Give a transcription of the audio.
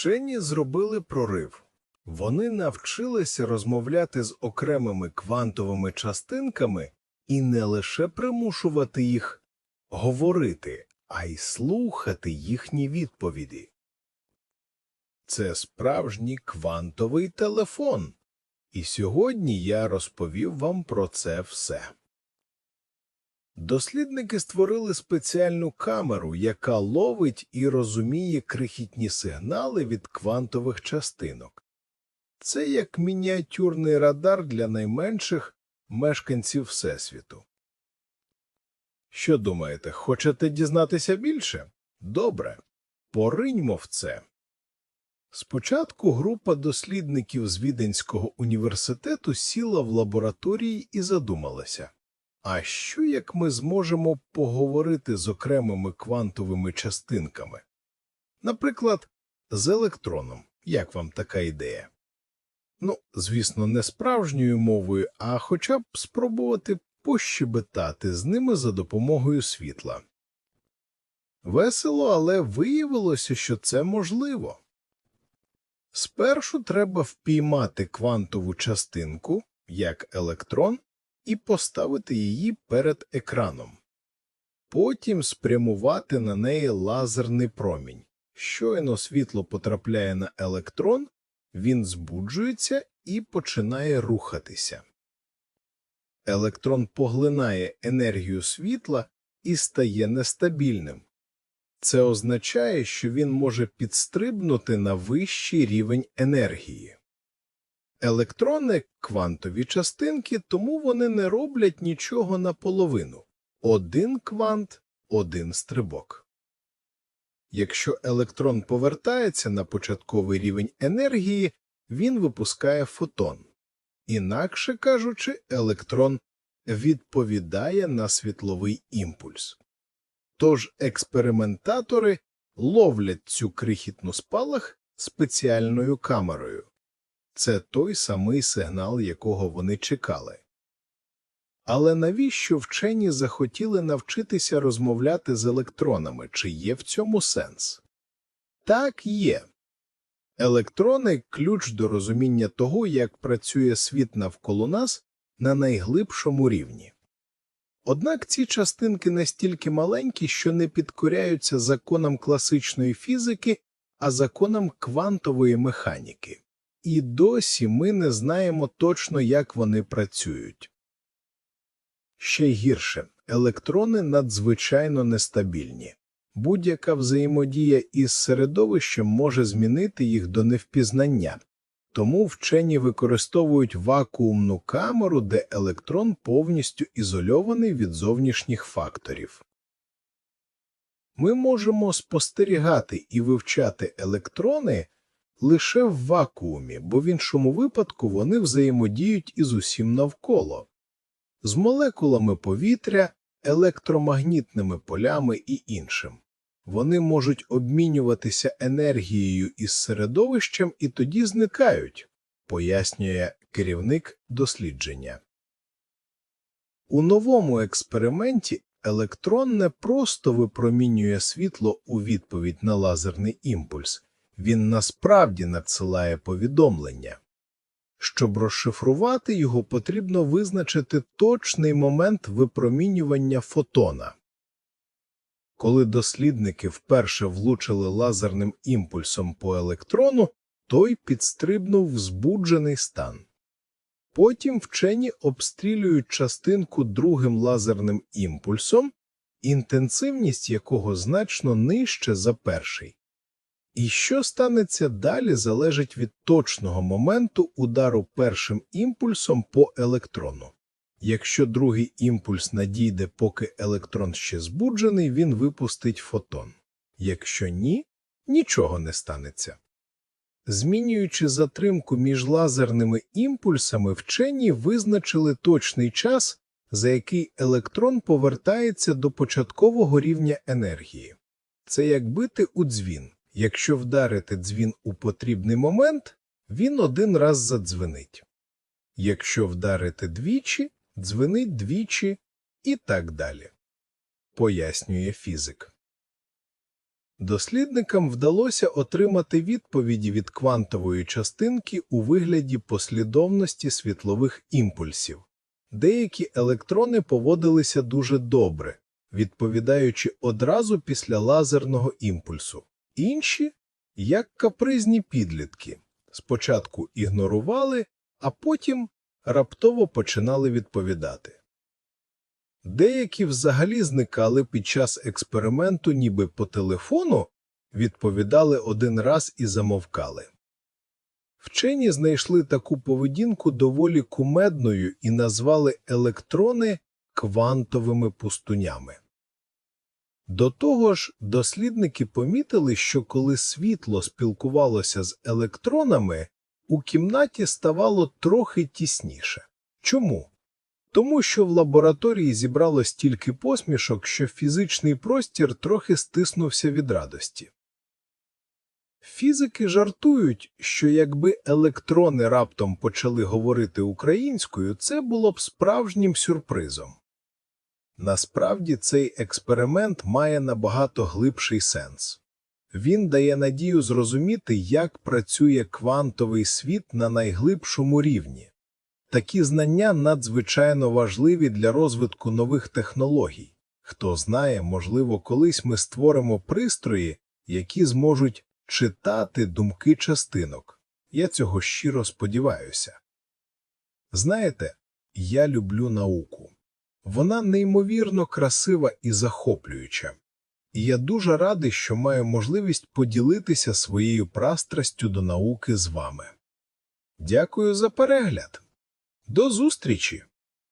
Вчені зробили прорив. Вони навчилися розмовляти з окремими квантовими частинками і не лише примушувати їх говорити, а й слухати їхні відповіді. Це справжній квантовий телефон. І сьогодні я розповів вам про це все. Дослідники створили спеціальну камеру, яка ловить і розуміє крихітні сигнали від квантових частинок. Це як мініатюрний радар для найменших мешканців Всесвіту. Що думаєте, хочете дізнатися більше? Добре, пориньмо в це. Спочатку група дослідників з Віденського університету сіла в лабораторії і задумалася. А що як ми зможемо поговорити з окремими квантовими частинками? Наприклад, з електроном. Як вам така ідея? Ну, звісно, не справжньою мовою, а хоча б спробувати пощебетати з ними за допомогою світла. Весело, але виявилося, що це можливо. Спершу треба впіймати квантову частинку, як електрон, і поставити її перед екраном. Потім спрямувати на неї лазерний промінь. Щойно світло потрапляє на електрон, він збуджується і починає рухатися. Електрон поглинає енергію світла і стає нестабільним. Це означає, що він може підстрибнути на вищий рівень енергії. Електрони – квантові частинки, тому вони не роблять нічого наполовину. Один квант – один стрибок. Якщо електрон повертається на початковий рівень енергії, він випускає фотон. Інакше кажучи, електрон відповідає на світловий імпульс. Тож експериментатори ловлять цю крихітну спалах спеціальною камерою. Це той самий сигнал, якого вони чекали. Але навіщо вчені захотіли навчитися розмовляти з електронами? Чи є в цьому сенс? Так, є. Електрони – ключ до розуміння того, як працює світ навколо нас на найглибшому рівні. Однак ці частинки настільки маленькі, що не підкоряються законам класичної фізики, а законам квантової механіки. І досі ми не знаємо точно, як вони працюють. Ще гірше, електрони надзвичайно нестабільні. Будь-яка взаємодія із середовищем може змінити їх до невпізнання, тому вчені використовують вакуумну камеру, де електрон повністю ізольований від зовнішніх факторів. Ми можемо спостерігати і вивчати електрони лише в вакуумі, бо в іншому випадку вони взаємодіють із усім навколо з молекулами повітря, електромагнітними полями і іншим. Вони можуть обмінюватися енергією із середовищем і тоді зникають, пояснює керівник дослідження. У новому експерименті електрон не просто випромінює світло у відповідь на лазерний імпульс, він насправді надсилає повідомлення. Щоб розшифрувати його, потрібно визначити точний момент випромінювання фотона. Коли дослідники вперше влучили лазерним імпульсом по електрону, той підстрибнув збуджений стан. Потім вчені обстрілюють частинку другим лазерним імпульсом, інтенсивність якого значно нижче за перший. І що станеться далі, залежить від точного моменту удару першим імпульсом по електрону. Якщо другий імпульс надійде, поки електрон ще збуджений, він випустить фотон. Якщо ні, нічого не станеться. Змінюючи затримку між лазерними імпульсами, вчені визначили точний час, за який електрон повертається до початкового рівня енергії. Це як бити у дзвін. Якщо вдарити дзвін у потрібний момент, він один раз задзвенить. Якщо вдарити двічі, дзвенить двічі і так далі, пояснює фізик. Дослідникам вдалося отримати відповіді від квантової частинки у вигляді послідовності світлових імпульсів. Деякі електрони поводилися дуже добре, відповідаючи одразу після лазерного імпульсу. Інші, як капризні підлітки, спочатку ігнорували, а потім раптово починали відповідати. Деякі взагалі зникали під час експерименту ніби по телефону, відповідали один раз і замовкали. Вчені знайшли таку поведінку доволі кумедною і назвали електрони квантовими пустунями. До того ж, дослідники помітили, що коли світло спілкувалося з електронами, у кімнаті ставало трохи тісніше. Чому? Тому що в лабораторії зібрало стільки посмішок, що фізичний простір трохи стиснувся від радості. Фізики жартують, що якби електрони раптом почали говорити українською, це було б справжнім сюрпризом. Насправді цей експеримент має набагато глибший сенс. Він дає надію зрозуміти, як працює квантовий світ на найглибшому рівні. Такі знання надзвичайно важливі для розвитку нових технологій. Хто знає, можливо, колись ми створимо пристрої, які зможуть читати думки частинок. Я цього щиро сподіваюся. Знаєте, я люблю науку. Вона неймовірно красива і захоплююча. І я дуже радий, що маю можливість поділитися своєю пристрастю до науки з вами. Дякую за перегляд. До зустрічі!